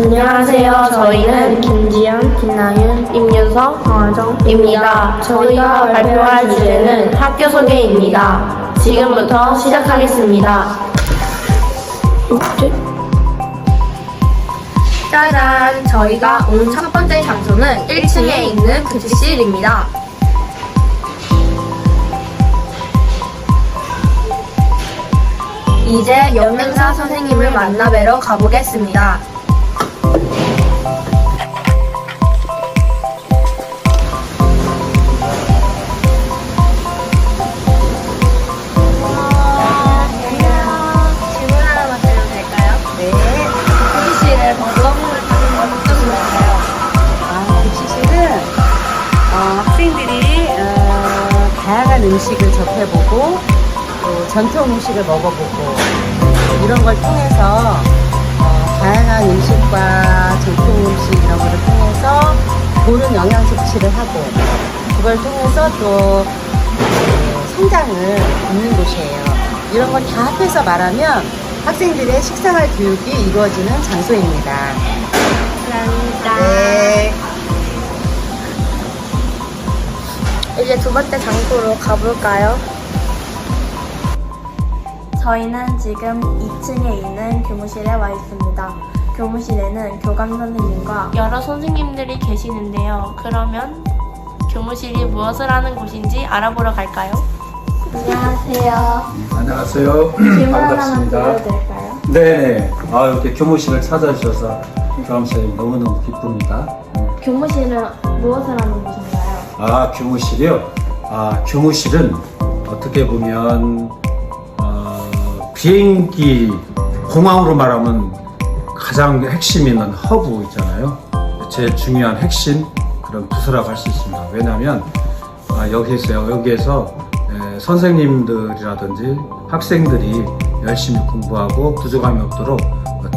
안녕하세요. 저희는 김지연, 김나윤, 임윤성, 황화정입니다. 저희가 발표할 주제는 학교 소개입니다. 지금부터 시작하겠습니다. 짜잔! 저희가 온 첫 번째 장소는 1층에 있는 교실입니다. 이제 연맹사 선생님을 만나 뵈러 가보겠습니다. 음식을 접해보고 또 전통 음식을 먹어보고 이런 걸 통해서 어, 다양한 음식과 전통 음식 이런 거를 통해서 보는 영양 섭취를 하고 그걸 통해서 또 어, 성장을 잇는 곳이에요. 이런 걸 다 합해서 말하면 학생들의 식생활 교육이 이루어지는 장소입니다. 감사합니다. 네. 이제 두 번째 장소로 가볼까요? 저희는 지금 2층에 있는 교무실에 와 있습니다. 교무실에는 교감 선생님과 여러 선생님들이 계시는데요. 그러면 교무실이 무엇을 하는 곳인지 알아보러 갈까요? 안녕하세요. 안녕하세요. 질문 하나만 반갑습니다. 드려도 될까요? 네, 아, 이렇게 교무실을 찾아주셔서 교감 선생님 너무너무 기쁩니다. 음. 교무실은 무엇을 하는 곳인가요? 아, 교무실이요? 아, 교무실은 어떻게 보면, 어, 비행기, 공항으로 말하면 가장 핵심 있는 허브 있잖아요. 제일 중요한 핵심 그런 부서라고 할 수 있습니다. 왜냐하면 아, 여기서 여기에서 에, 선생님들이라든지 학생들이 열심히 공부하고 부족함이 없도록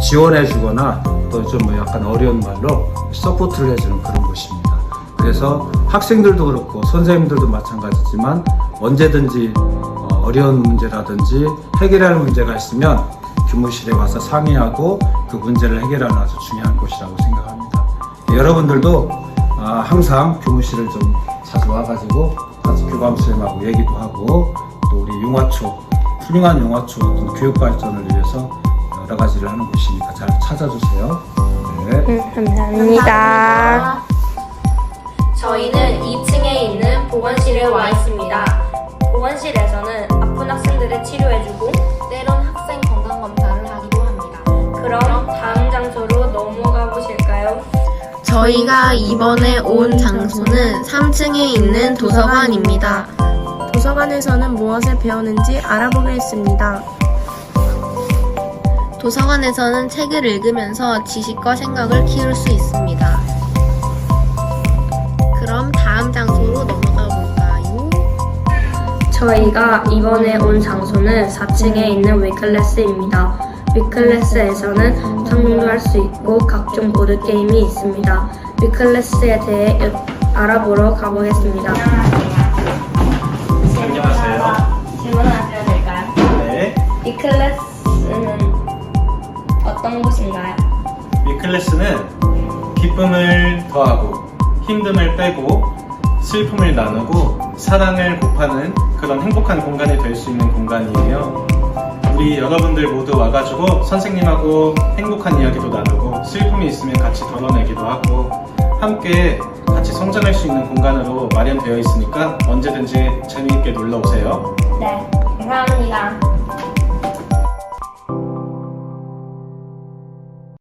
지원해주거나 또좀뭐 약간 어려운 말로 서포트를 해주는 그런 곳입니다. 그래서 학생들도 그렇고 선생님들도 마찬가지지만 언제든지 어, 어려운 문제라든지 해결할 문제가 있으면 교무실에 와서 상의하고 그 문제를 해결하는 아주 중요한 곳이라고 생각합니다. 여러분들도 아, 항상 교무실을 좀 자주 와가지고 같이 교감 선생님하고 얘기도 하고 또 우리 용화초 훌륭한 용화초 어떤 교육 발전을 위해서 여러 가지를 하는 곳이니까 잘 찾아주세요. 네. 감사합니다. 저희는 2층에 있는 보건실에 와 있습니다. 보건실에서는 아픈 학생들을 치료해주고 때론 학생 건강 검사를 하기도 합니다. 그럼 다음 장소로 넘어가 보실까요? 저희가 이번에 온 장소는 3층에 있는 도서관입니다. 도서관에서는 무엇을 배우는지 알아보겠습니다. 도서관에서는 책을 읽으면서 지식과 생각을 키울 수 있습니다. 저희가 이번에 온 장소는 4층에 있는 위클래스입니다. 위클래스에서는 창문도 할 수 있고 각종 보드게임이 있습니다. 위클래스에 대해 여- 알아보러 가보겠습니다. 안녕하세요. 질문 하나 드려도 될까요? 네. 위클래스는 어떤 곳인가요? 이 클래스는 기쁨을 더하고 힘듦을 빼고 슬픔을 나누고 사랑을 곱하는 그런 행복한 공간이 될 수 있는 공간이에요. 우리 여러분들 모두 와가지고 선생님하고 행복한 이야기도 나누고 슬픔이 있으면 같이 덜어내기도 하고 함께 같이 성장할 수 있는 공간으로 마련되어 있으니까 언제든지 재미있게 놀러 오세요. 네, 감사합니다.